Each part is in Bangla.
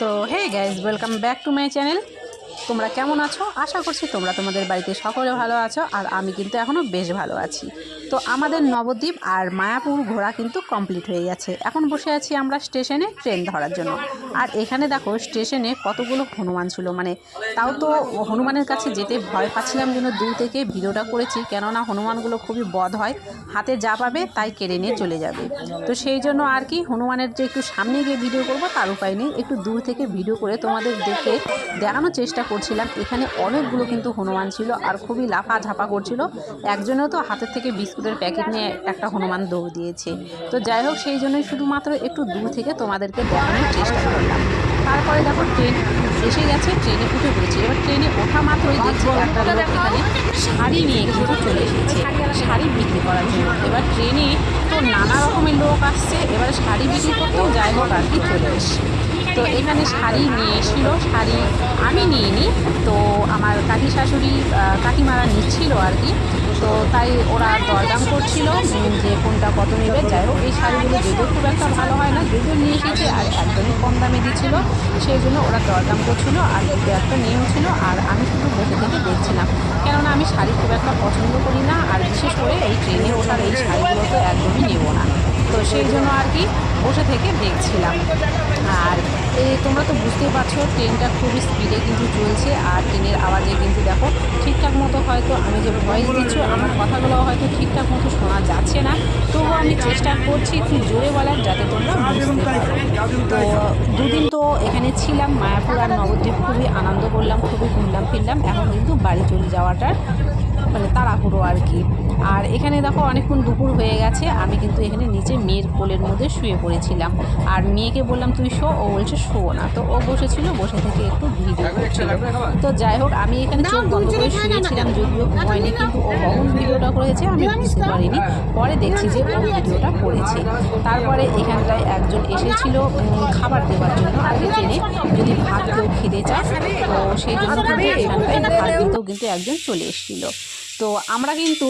তো hey guys welcome back to my channel তোমরা কেমন আছো? আশা করছি তোমরা তোমাদের বাড়িতে সকলে ভালো আছো আর আমি কিন্তু এখনও বেশ ভালো আছি। তো আমাদের নবদ্বীপ আর মায়াপুর ঘোরা কিন্তু কমপ্লিট হয়ে গেছে। এখন বসে আছি আমরা স্টেশনে ট্রেন ধরার জন্য। আর এখানে দেখো, স্টেশনে কতগুলো হনুমান ছিল। মানে তাও তো হনুমানের কাছে যেতে ভয় পাচ্ছিলাম জন্য দূর থেকে ভিডিওটা করেছি। কেননা হনুমানগুলো খুবই বধ হয়। হাতে যা পাবে তাই কেড়ে নিয়ে চলে যাবে। তো সেই জন্য আর কি হনুমানের যে একটু সামনে গিয়ে ভিডিও করব, তার উপায় নেই। একটু দূর থেকে ভিডিও করে তোমাদের দেখে দেখানোর চেষ্টা করছিলাম। এখানে অনেকগুলো কিন্তু হনুমান ছিল আর খুবই লাফা ঝাপা করছিল। একজনেও তো হাতের থেকে বিস্কুটের প্যাকেট নিয়ে একটা হনুমান দৌড় দিয়েছে। তো যাই হোক, সেই জন্যই শুধুমাত্র একটু দূর থেকে তোমাদেরকে দেখানোর চেষ্টা করলাম। তারপরে দেখো ট্রেন এসে গেছে, ট্রেনে উঠে পড়েছি। এবার ট্রেনে ওঠা মাত্রই দেখছি একটা লোক এখানে শাড়ি নিয়ে কিন্তু চলে এসেছে। শাড়ি বিক্রি করার জন্য। এবার ট্রেনে তো নানা রকমের লোক আসছে। এবার শাড়ি বিক্রি করতেও যাই হোক আর কি চলে এসছে। তো এখানে শাড়ি নিয়ে শাড়ি আমি নিইনি। তো আমার কাকি শাশুড়ি কাকিমারা নিচ্ছিল আর কি। তো তাই ওরা দরদাম করছিল যে কোনটা কত নেবে। যাই হোক, এই শাড়িগুলো যদিও খুব একটা ভালো হয় না, যদিও নিয়ে এসেছে আর একদমই কম দামে দিচ্ছিল, সেই জন্য ওরা দরদাম করছিল আর দুটো একটা নিয়েও ছিল আর আমি শুধু বসে থেকে দেখছিলাম। কেননা আমি শাড়ি খুব একটা পছন্দ করি না আর বিশেষ করে এই ট্রেনে ওঠার এই শাড়িগুলো তো একদমই নেব না। তো সেই জন্য আর কি বসে থেকে দেখছিলাম। আর তোমরা তো বুঝতেই পারছ, ট্রেনটা খুবই স্পিডে কিন্তু চলছে আর ট্রেনের আওয়াজে কিন্তু দেখো ঠিকঠাক মতো হয়তো আমি যে ভয়েস দিচ্ছি, আমার কথাগুলো হয়তো ঠিকঠাক মতো শোনা যাচ্ছে না। তবুও আমি চেষ্টা করছি একটু জোরে বলার যাতে তোমরা তো দুদিন তো এখানে ছিলাম, মায়াপুর আর নবদ্বীপ খুবই আনন্দ করলাম, খুবই ঘুরলাম ফিরলাম, এখন কিন্তু বাড়ি চলে যাওয়াটার মানে তাড়াহুড়ো আর কি। আর এখানে দেখো অনেকক্ষণ দুপুর হয়ে গেছে আমি কিন্তু এখানে নিচে মেয়ের কোলের মধ্যে শুয়ে পড়েছিলাম আর মেয়েকে বললাম তুই শো ও বলছে শো না তো ও বসেছিল বসে থেকে একটু ভিডিও করছিল তো যাই হোক আমি এখানে চোখ বন্ধ করে শুয়েছিলাম যদিও হয়নি কিন্তু ও কখন ভিডিওটা করেছে আমি বুঝতে পারিনি পরে দেখছি যে ও ভিডিওটা করেছে তারপরে এখানটায় একজন এসেছিল খাবার দেওয়ার জন্য আগে ট্রেনে যদি ভাত কেউ খেতে চায় তো সেই জন্য কিন্তু এখানটায় ভাত দিতেও কিন্তু একজন চলে এসেছিল তো আমরা কিন্তু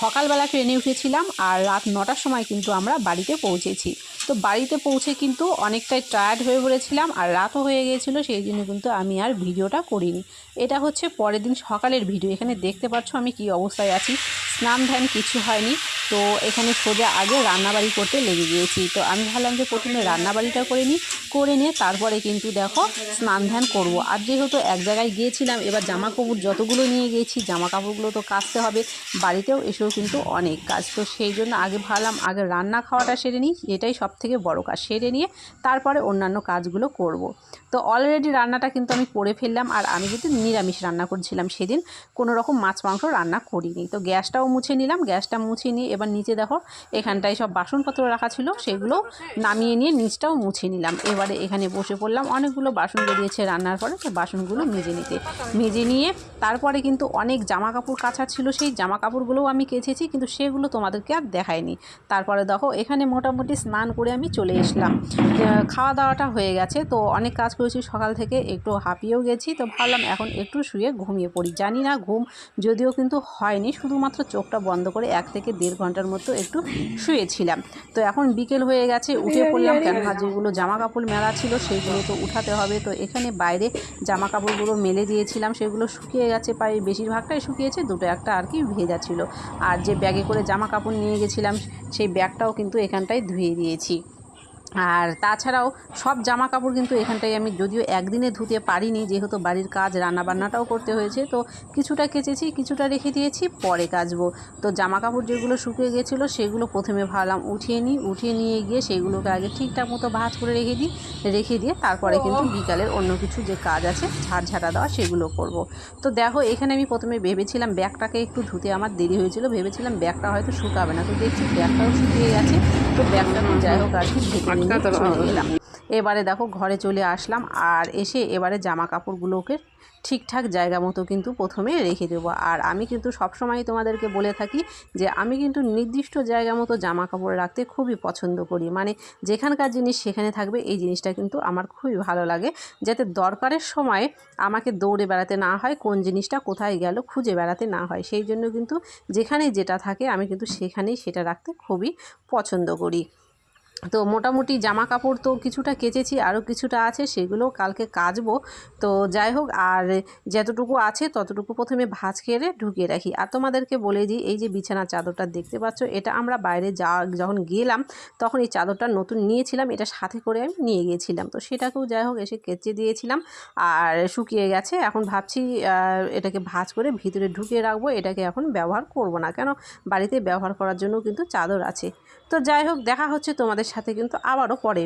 সকালবেলা ট্রেনে উঠেছিলাম আর রাত নটার সময় কিন্তু আমরা বাড়িতে পৌঁছেছি। তো বাড়িতে পৌঁছে কিন্তু অনেকটাই টায়ার্ড হয়ে পড়েছিলাম আর রাতও হয়ে গিয়েছিল, সেই জন্য কিন্তু আমি আর ভিডিওটা করিনি। এটা হচ্ছে পরের দিন সকালের ভিডিও, এখানে দেখতে পাচ্ছ আমি কি অবস্থায় আছি। স্নান ধ্যান কিছু হয়নি। তো এখানে সোজা আগে রান্নাবাড়ি করতে লেগে গিয়েছি। তো আমি ভাবলাম যে প্রথমে রান্নাবাড়িটা করে নিই, করে নিয়ে তারপরে কিন্তু দেখো স্নান ধ্যান করব। আর যেহেতু এক জায়গায় গিয়েছিলাম, এবার জামা কাপড় যতগুলো নিয়ে গিয়েছি জামা কাপড়গুলো তো কাচতে হবে। বাড়িতেও এসেও কিন্তু অনেক কাজ। তো সেই জন্য আগে ভাবলাম, আগে রান্না খাওয়াটা সেরে নিই, এটাই সব থেকে বড়ো কাজ। সেরে নিয়ে তারপরে অন্যান্য কাজগুলো করব। তো অলরেডি রান্নাটা কিন্তু আমি করে ফেললাম, আর আমি কিন্তু নিরামিষ রান্না করছিলাম সেদিন। কোনো রকম মাছ মাংস রান্না করিনি। তো গ্যাসটাও মুছে নিলাম, গ্যাসটা মুছে নিয়ে এবার নিচে দেখো, এখানটায় সব বাসনপত্র রাখা ছিল, সেগুলো নামিয়ে নিয়ে নিচটাও মুছে নিলাম। এবারে এখানে বসে পড়লাম, অনেকগুলো বাসন বেরিয়েছে রান্নার পরে তো বাসনগুলো মেজে নিতে। মেজে নিয়ে তারপরে কিন্তু অনেক জামা কাপড় কাচা ছিল, সেই জামা কাপড়গুলোও আমি কেচেছি, কিন্তু সেগুলো তোমাদেরকে আর দেখায়নি তারপরে দেখো, এখানে মোটামুটি স্নান করে আমি চলে এসলাম। খাওয়া দাওয়াটা হয়ে গেছে, তো অনেক কাজ করেছি, সকাল থেকে একটু হাঁপিয়েও গেছি, তো ভাবলাম এখন একটু শুয়ে ঘুমিয়ে পড়ি। জানি না ঘুম, যদিও কিন্তু হয়নি, শুধুমাত্র চোখটা বন্ধ করে এক থেকে দেড় ঘণ্টার মতো একটু শুয়েছিলাম। তো এখন বিকেল হয়ে গেছে উঠে পড়লাম কেননা যেগুলো জামা কাপড় মেলা ছিল সেগুলো তো উঠাতে হবে। তো এখানে বাইরে জামা কাপড়গুলো মেলে দিয়েছিলাম সেগুলো শুকিয়ে গেছে প্রায় বেশিরভাগটাই শুকিয়েছে দুটো একটা আর কি ভেজা ছিল। আর যে ব্যাগে করে জামা কাপড় নিয়ে গেছিলাম সেই ব্যাগটাও কিন্তু এখানটায় ধুয়ে দিয়েছি। আর তাছাড়াও সব জামা কাপড় কিন্তু এখানটায় আমি যদিও একদিনে ধুতে পারিনি যেহেতু বাড়ির কাজ রান্নাবান্নাটাও করতে হয়েছে। তো কিছুটা কেচেছি কিছুটা রেখে দিয়েছি পরে কাচবো। তো জামা কাপড় যেগুলো শুকিয়ে গেছিল সেগুলো প্রথমে ভাবলাম উঠিয়ে নিই উঠিয়ে নিয়ে গিয়ে সেগুলোকে আগে ঠিকঠাক মতো ভাঁজ করে রেখে দিই রেখে দিয়ে তারপরে কিন্তু বিকালের অন্য কিছু যে কাজ আছে ঝাড় ঝাড়া দেওয়া সেগুলো করব। তো দেখো এখানে আমি প্রথমে ভেবেছিলাম ব্যাগটাকে একটু ধুতে আমার দেরি হয়েছিল ভেবেছিলাম ব্যাগটা হয়তো শুকাবে না। তো দেখছি ব্যাগটাও শুকিয়ে গেছে তো ব্যাগটা যাই হোক আর কি এবারে দেখো ঘরে চলে আসলাম আর এসে এবারে জামা কাপড়গুলোকে ঠিকঠাক জায়গা মতো কিন্তু প্রথমে রেখে দেবো। আর আমি কিন্তু সবসময় তোমাদেরকে বলে থাকি যে আমি কিন্তু নির্দিষ্ট জায়গা মতো জামা কাপড় রাখতে খুবই পছন্দ করি। মানে যেখানকার জিনিস সেখানে থাকবে এই জিনিসটা কিন্তু আমার খুবই ভালো লাগে। যাতে দরকারের সময় আমাকে দৌড়ে বেড়াতে না হয় কোন জিনিসটা কোথায় গেল খুঁজে বেড়াতে না হয়। সেই জন্য কিন্তু যেখানে যেটা থাকে আমি কিন্তু সেখানেই সেটা রাখতে খুবই পছন্দ করি। তো মোটামুটি জামা কাপড় তো কিছুটা কেচেছি, আরও কিছুটা আছে, সেগুলো কালকে কাচবো। তো যাই হোক, আর যতটুকু আছে ততটুকু প্রথমে ভাঁজ কেড়ে ঢুকিয়ে রাখি। আর তোমাদেরকে বলে দিই, এই যে বিছানার চাদরটা দেখতে পাচ্ছ, এটা আমরা বাইরে যা, যখন গেলাম, তখন এই চাদরটা নতুন নিয়েছিলাম, এটা সাথে করে আমি নিয়ে গিয়েছিলাম তো সেটাকেও যাই হোক, এসে কেচে দিয়েছিলাম, আর শুকিয়ে গেছে। এখন ভাবছি এটাকে ভাঁজ করে ভিতরে ঢুকিয়ে রাখব, এটাকে এখন ব্যবহার করব না। কেন? বাড়িতে ব্যবহার করার জন্য কিন্তু চাদর আছে। তো যাই হোক, দেখা হচ্ছে তোমাদের সাথে কিন্তু আবারও পরে